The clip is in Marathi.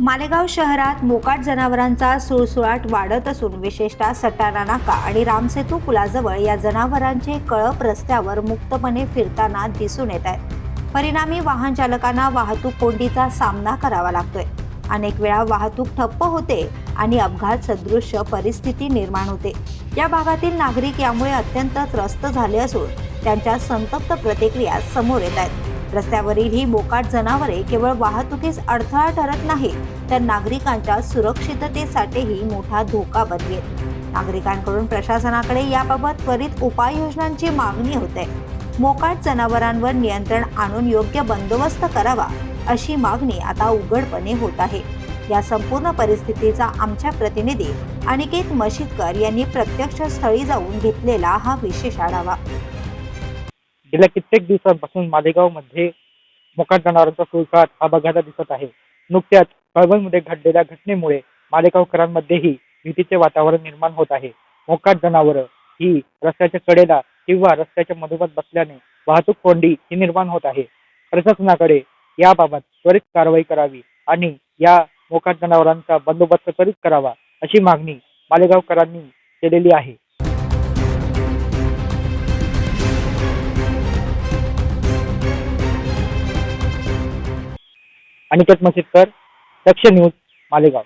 मालेगाव शहरात मोकाट जनावरांचा सुळसुळाट वाढत असून विशेषतः सटाणा नाका आणि रामसेतू पुलाजवळ या जनावरांचे कळप रस्त्यावर मुक्तपणे फिरताना दिसून येत आहेत. परिणामी वाहन चालकांना वाहतूक कोंडीचा सामना करावा लागतोय. अनेक वेळा वाहतूक ठप्प होते आणि अपघात सदृश्य परिस्थिती निर्माण होते. या भागातील नागरिक यामुळे अत्यंत त्रस्त झाले असून त्यांच्या संतप्त प्रतिक्रिया समोर येत आहेत. रस्त्यावरील ही मोकाट जनावरे केवळ वाहतुकीस अडथळा ठरत नाही तर नागरिकांच्या सुरक्षिततेसाठीही मोठा धोका बनवेल नागरिकांकडून प्रशासनाकडे याबाबत त्वरित उपाययोजनांची मागणी होते. मोकाट जनावरांवर नियंत्रण आणून योग्य बंदोबस्त करावा अशी मागणी आता उघडपणे होत आहे. या संपूर्ण परिस्थितीचा आमच्या प्रतिनिधी अनिकेत मशिदकर यांनी प्रत्यक्ष स्थळी जाऊन घेतलेला हा विशेष आढावा. गेल्या कित्येक दिवसांपासून मालेगावमध्ये मोकाट जनावरांचा सुळकाट हा बघायला दिसत आहे. नुकत्याच कळवणमध्ये घडलेल्या घटनेमुळे मालेगावकरांमध्येही भीतीचे वातावरण निर्माण होत आहे. मोकाट जनावरं ही रस्त्याच्या कडेला किंवा रस्त्याच्या मधोमध बसल्याने वाहतूक कोंडी ही निर्माण होत आहे. प्रशासनाकडे याबाबत त्वरित कारवाई करावी आणि या मोकाट जनावरांचा बंदोबस्त त्वरित करावा अशी मागणी मालेगावकरांनी केलेली आहे. अनिकेत मसितकर दक्ष न्यूज मालेगाव.